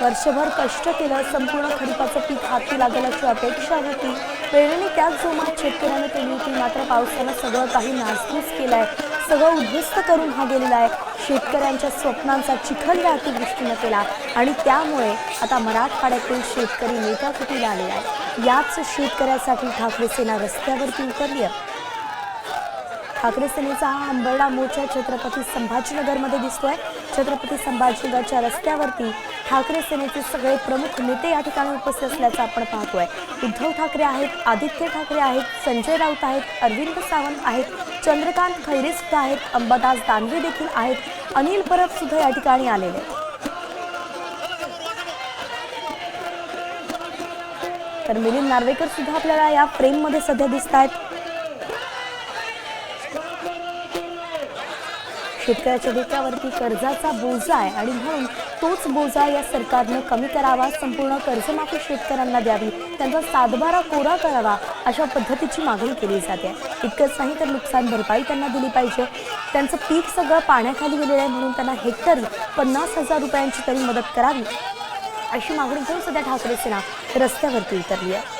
वर्षभर कष्ट केलं संपूर्ण खरीपाचं पीक हाती लागल्याची अपेक्षा होती. पेरणी त्याच जोमात शेतकऱ्याने केली होती. मात्र पावसानं सगळं काही नासधूस आहे सगळं उद्ध्वस्त करून हा गेलेला आहे. शेतकऱ्यांच्या स्वप्नांचा चिखल या अतिवृष्टीनं केला आणि त्यामुळे आता मराठवाड्यातील शेतकरी नेटाकुटीला आलेला आहे? याच शेतकऱ्यासाठी ठाकरे सेना रस्त्यावरती उतरली आहे. ठाकरे सेनेचा हा अंबरडा मोर्चा छत्रपती संभाजीनगरमध्ये दिसतोय. छत्रपती संभाजीनगरच्या रस्त्यावरती ठाकरे सेनेचे सगळे प्रमुख नेते या ठिकाणी उपस्थित असल्याचं आपण पाहतोय. उद्धव ठाकरे आहेत आदित्य ठाकरे आहेत संजय राऊत आहेत अरविंद सावंत आहेत चंद्रकांत खैरे सुद्धा आहेत अंबादास दानवे देखील आहेत अनिल परब सुद्धा या ठिकाणी आलेले आहेत. तर मिलिंद नार्वेकर सुद्धा आपल्याला या फ्रेममध्ये सध्या दिसत आहेत शेतकऱ्याच्या डोक्यावरती कर्जाचा बोजा आहे आणि म्हणून तोच बोजा या सरकारनं कमी करावा संपूर्ण कर्जमाफी शेतकऱ्यांना द्यावी त्यांचा सातबारा कोरा करावा अशा पद्धतीची मागणी केली जाते. इतकंच नाही तर नुकसान भरपाई त्यांना दिली पाहिजे. त्यांचं पीक सगळं पाण्याखाली गेलेलं आहे म्हणून त्यांना हेक्टरी पन्नास हजार रुपयांची तरी मदत करावी अशी मागणी घेऊन सध्या ठाकरे सेना रस्त्यावरती उतरली आहे.